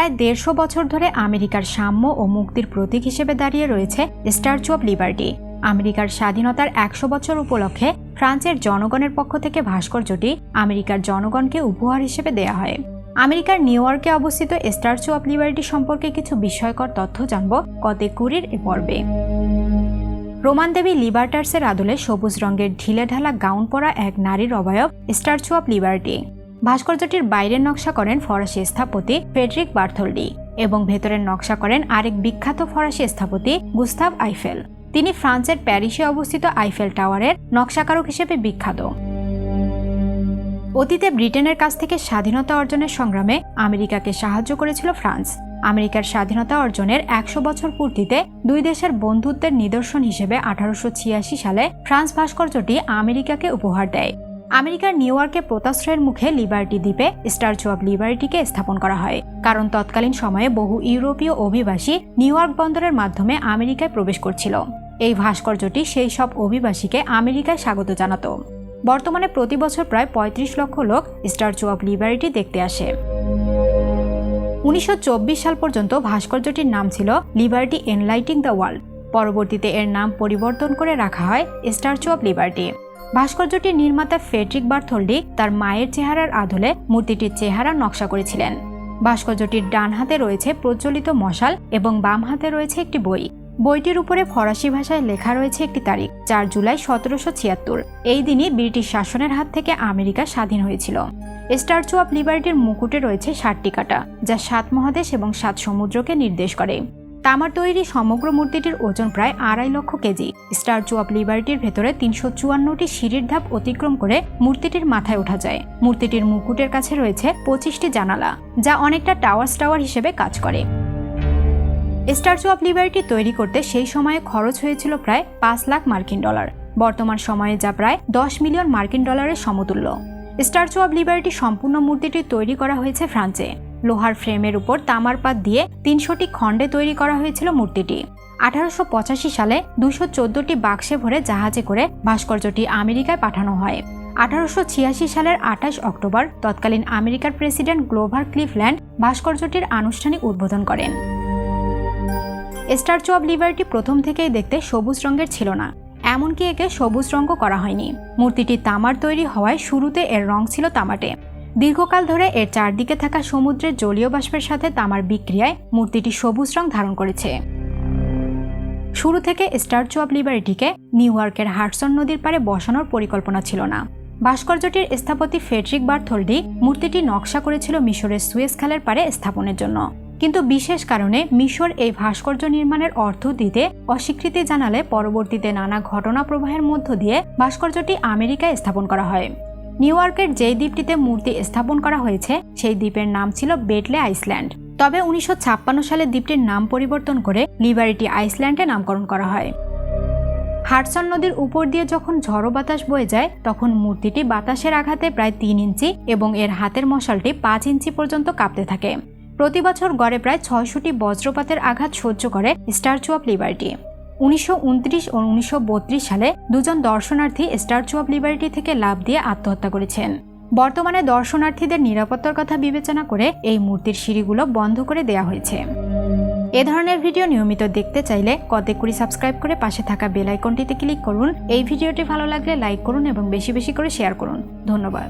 প্রায় দেড়শো বছর ধরে আমেরিকার সাম্য ও মুক্তির প্রতীক হিসেবে দাঁড়িয়ে রয়েছে স্ট্যাচু অব লিবার্টি। আমেরিকার স্বাধীনতার একশো বছর উপলক্ষে ফ্রান্সের জনগণের পক্ষ থেকে ভাস্কর্যটি আমেরিকার জনগণকে উপহার হিসেবে দেয়া হয়। আমেরিকার নিউ ইয়র্কে অবস্থিত স্ট্যাচু অব লিবার্টি সম্পর্কে কিছু বিস্ময়কর তথ্য জানব কতে কুড়ির এ পর্বে। রোমান দেবী লিবার্টার্সের আদলে সবুজ রঙের ঢিলেঢালা গাউন পরা এক নারীর অবয়ব স্ট্যাচু অব লিবার্টি। ভাস্কর্যটির বাইরের নকশা করেন ফরাসি স্থপতি ফেডরিক বার্থোল্ডি এবং ভেতরের নকশা করেন আরেক বিখ্যাত ফরাসি স্থপতি গুস্তাভ আইফেল। তিনি ফ্রান্সের প্যারিসে অবস্থিত আইফেল টাওয়ারের নকশাকারক হিসেবে বিখ্যাত। অতীতে ব্রিটেনের কাছ থেকে স্বাধীনতা অর্জনের সংগ্রামে আমেরিকাকে সাহায্য করেছিল ফ্রান্স। আমেরিকার স্বাধীনতা অর্জনের একশো বছর পূর্তিতে দুই দেশের বন্ধুত্বের নিদর্শন হিসেবে আঠারোশ ছিয়াশি সালে ফ্রান্স ভাস্কর্যটি আমেরিকাকে উপহার দেয়। আমেরিকার নিউ ইয়র্কে পোতাশ্রয়ের মুখে লিবার্টি দ্বীপে স্ট্যাচু অব লিবার্টিকে স্থাপন করা হয়। কারণ তৎকালীন সময়ে বহু ইউরোপীয় অভিবাসী নিউ ইয়র্ক বন্দরের মাধ্যমে আমেরিকায় প্রবেশ করছিল। এই ভাস্কর্যটি সেই সব অভিবাসীকে আমেরিকায় স্বাগত জানাত। বর্তমানে প্রতি বছর প্রায় ৩৫ লক্ষ লোক স্ট্যাচু অব লিবার্টি দেখতে আসে। উনিশশো চব্বিশ সাল পর্যন্ত ভাস্কর্যটির নাম ছিল লিবার্টি এনলাইটিং দ্য ওয়ার্ল্ড। পরবর্তীতে এর নাম পরিবর্তন করে রাখা হয় স্ট্যাচু অব লিবার্টি। ভাস্কর্যটির নির্মাতা ফেডরিক বার্থোল্ডি তার মায়ের চেহারার আদলে মূর্তিটির চেহারা নকশা করেছিলেন। ভাস্কর্যটির ডান হাতে রয়েছে প্রচলিত মশাল এবং বাম হাতে রয়েছে একটি বই। বইটির উপরে ফরাসি ভাষায় লেখা রয়েছে একটি তারিখ, চার জুলাই সতেরোশো ছিয়াত্তর। এই দিনই ব্রিটিশ শাসনের হাত থেকে আমেরিকা স্বাধীন হয়েছিল। স্ট্যাচু অব লিবার্টির মুকুটে রয়েছে ষাটটি কাটা, যা সাত মহাদেশ এবং সাত সমুদ্রকে নির্দেশ করে। তামার তৈরি সমগ্র মূর্তিটির ওজন প্রায় আড়াই লক্ষ কেজি। স্ট্যাচু অব লিবার্টির ভেতরে তিনশো চুয়ান্নটি সিঁড়ির ধাপ অতিক্রম করে মূর্তিটির মাথায় ওঠা যায়। মূর্তিটির মুকুটের কাছে রয়েছে পঁচিশটি জানালা, যা অনেকটা টাওয়ার্স টাওয়ার হিসেবে কাজ করে। স্ট্যাচু অব লিবার্টি তৈরি করতে সেই সময়ে খরচ হয়েছিল প্রায় পাঁচ লাখ মার্কিন ডলার। বর্তমান সময়ে যা প্রায় দশ মিলিয়ন মার্কিন ডলারের সমতুল্য। স্ট্যাচু অব লিবার্টি সম্পূর্ণ মূর্তিটি তৈরি করা হয়েছে ফ্রান্সে। লোহার ফ্রেমের উপর তামার পাত দিয়ে তিনশোটি খণ্ডে তৈরি করা হয়েছিল মূর্তিটি। আঠারোশো পঁচাশি সালে দুশো চোদ্দটি বাক্সে ভরে জাহাজে করে ভাস্কর্যটি আমেরিকায় পাঠানো হয়। আঠারোশো ছিয়াশি সালের আঠাশ অক্টোবর তৎকালীন আমেরিকার প্রেসিডেন্ট গ্লোভার ক্লিফল্যান্ড ভাস্কর্যটির আনুষ্ঠানিক উদ্বোধন করেন। স্ট্যাচু অব লিবার্টি প্রথম থেকেই দেখতে সবুজ রঙের ছিল না, এমনকি একে সবুজ রঙও করা হয়নি। মূর্তিটি তামার তৈরি হওয়ায় শুরুতে এর রং ছিল তামাটে। দীর্ঘকাল ধরে এর চারদিকে থাকা সমুদ্রের জলীয় বাষ্পের সাথে তামার বিক্রিয়ায় মূর্তিটি সবুজ রং ধারণ করেছে। শুরু থেকে স্ট্যাচু অব লিবার্টিকে নিউ ইয়র্কের হার্টসন নদীর পাড়ে বসানোর পরিকল্পনা ছিল না। ভাস্কর্যটির স্থাপতি ফেডরিক বার্থোল্ডি মূর্তিটি নকশা করেছিল মিশরের সুয়েজ খালের পাড়ে স্থাপনের জন্য। কিন্তু বিশেষ কারণে মিশর এই ভাস্কর্য নির্মাণের অর্থ দিতে অস্বীকৃতি জানালে পরবর্তীতে নানা ঘটনা প্রবাহের মধ্য দিয়ে ভাস্কর্যটি আমেরিকায় স্থাপন করা হয়। নিউ ইয়র্কের যেই দ্বীপটিতে মূর্তি স্থাপন করা হয়েছে, সেই দ্বীপের নাম ছিল বেটলে আইসল্যান্ড। তবে উনিশশো ছাপ্পান্ন সালে দ্বীপটির নাম পরিবর্তন করে লিবারিটি আইসল্যান্ডে নামকরণ করা হয়। হাডসন নদীর উপর দিয়ে যখন ঝড়ো বাতাস বয়ে যায়, তখন মূর্তিটি বাতাসের আঘাতে প্রায় তিন ইঞ্চি এবং এর হাতের মশালটি পাঁচ ইঞ্চি পর্যন্ত কাঁপতে থাকে। প্রতি বছর গড়ে প্রায় ছয়শটি বজ্রপাতের আঘাত সহ্য করে স্ট্যাচু অব লিবার্টি। উনিশশো উনত্রিশ ও উনিশশো বত্রিশ সালে দুজন দর্শনার্থী স্ট্যাচু অব লিবার্টি থেকে লাভ দিয়ে আত্মহত্যা করেছেন। বর্তমানে দর্শনার্থীদের নিরাপত্তার কথা বিবেচনা করে এই মূর্তির সিঁড়িগুলো বন্ধ করে দেয়া হয়েছে। এ ধরনের ভিডিও নিয়মিত দেখতে চাইলে কতে কুড়ি সাবস্ক্রাইব করে পাশে থাকা বেল আইকনটিতে ক্লিক করুন। এই ভিডিওটি ভালো লাগলে লাইক করুন এবং বেশি বেশি করে শেয়ার করুন। ধন্যবাদ।